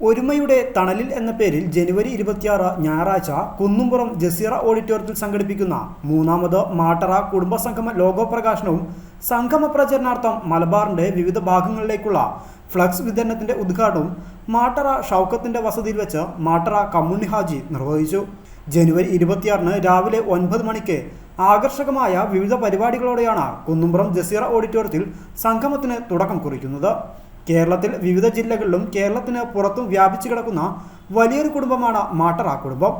ഒരുമയുടെ തണലിൽ എന്ന പേരിൽ ജനുവരി ഇരുപത്തിയാറ് ഞായറാഴ്ച കുന്നുംപുറം ജസീറ ഓഡിറ്റോറിയത്തിൽ സംഘടിപ്പിക്കുന്ന മൂന്നാമത് മാട്ടറ കുടുംബ സംഗമ ലോഗോ പ്രകാശനവും സംഗമ പ്രചരണാർത്ഥം മലബാറിന്റെ വിവിധ ഭാഗങ്ങളിലേക്കുള്ള ഫ്ലക്സ് വിതരണത്തിന്റെ ഉദ്ഘാടനവും മാട്ടറ ഷൗക്കത്തിന്റെ വസതിയിൽ വെച്ച് മാട്ടറ കമ്മുണ്ണി ഹാജി നിർവഹിച്ചു. ജനുവരി ഇരുപത്തിയാറിന് രാവിലെ ഒൻപത് മണിക്ക് ആകർഷകമായ വിവിധ പരിപാടികളോടെയാണ് കുന്നുംപുറം ജസീറ ഓഡിറ്റോറിയത്തിൽ സംഗമത്തിന് തുടക്കം കുറിക്കുന്നത്. കേരളത്തിൽ വിവിധ ജില്ലകളിലും കേരളത്തിന് പുറത്തും വ്യാപിച്ചു കിടക്കുന്ന വലിയൊരു കുടുംബമാണ് മാട്ടറ കുടുംബം.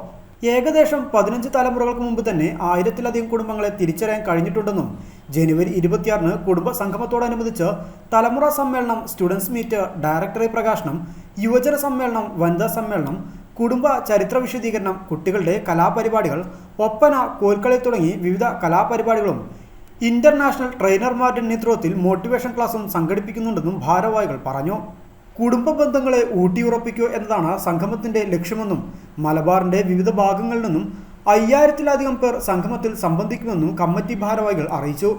ഏകദേശം പതിനഞ്ച് തലമുറകൾക്ക് മുമ്പ് തന്നെ ആയിരത്തിലധികം കുടുംബങ്ങളെ തിരിച്ചറിയാൻ കഴിഞ്ഞിട്ടുണ്ടെന്നും ജനുവരി ഇരുപത്തിയാറിന് കുടുംബ സംഗമത്തോടനുബന്ധിച്ച് തലമുറ സമ്മേളനം സ്റ്റുഡൻസ് മീറ്റ് ഡയറക്ടറി പ്രകാശനം യുവജന സമ്മേളനം വനിതാ സമ്മേളനം കുടുംബ ചരിത്ര വിശദീകരണം കുട്ടികളുടെ കലാപരിപാടികൾ ഒപ്പന കോൽക്കളി തുടങ്ങി വിവിധ കലാപരിപാടികളും ഇന്റർനാഷണൽ ട്രെയിനർമാരുടെ നേതൃത്വത്തിൽ മോട്ടിവേഷൻ ക്ലാസും സംഘടിപ്പിക്കുന്നുണ്ടെന്നും ഭാരവാഹികൾ പറഞ്ഞു. കുടുംബ ബന്ധങ്ങളെ ഊട്ടിയുറപ്പിക്കുക എന്നതാണ് സംഗമത്തിന്റെ ലക്ഷ്യമെന്നും മലബാറിന്റെ വിവിധ ഭാഗങ്ങളിൽ നിന്നും അയ്യായിരത്തിലധികം പേർ സംഗമത്തിൽ സംബന്ധിക്കുമെന്നും കമ്മിറ്റി ഭാരവാഹികൾ അറിയിച്ചു.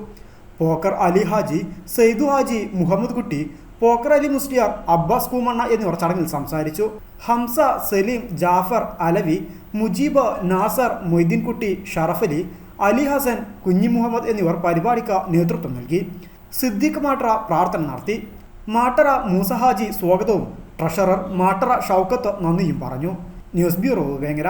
പോക്കർ അലി ഹാജി സെയ്ദു ഹാജി മുഹമ്മദ് കുട്ടി പോക്കർ അലി മുസ്ലിയാർ അബ്ബാസ് കൂമണ്ണ എന്നിവർ ചടങ്ങിൽ സംസാരിച്ചു. ഹംസ സലീം ജാഫർ അലവി മുജീബ് നാസർ മൊയ്തീൻകുട്ടി ഷറഫലി അലി ഹസൻ കുഞ്ഞി മുഹമ്മദ് എന്നിവർ പരിപാടിക്ക് നേതൃത്വം നൽകി. സിദ്ദീഖ് മാട്ടറ പ്രാർത്ഥന നടത്തി. മാട്ടറ മൂസഹാജി സ്വാഗതവും ട്രഷറർ മാട്ടറ ഷൗക്കത്ത് നന്ദിയും പറഞ്ഞു. News bureau Vengara.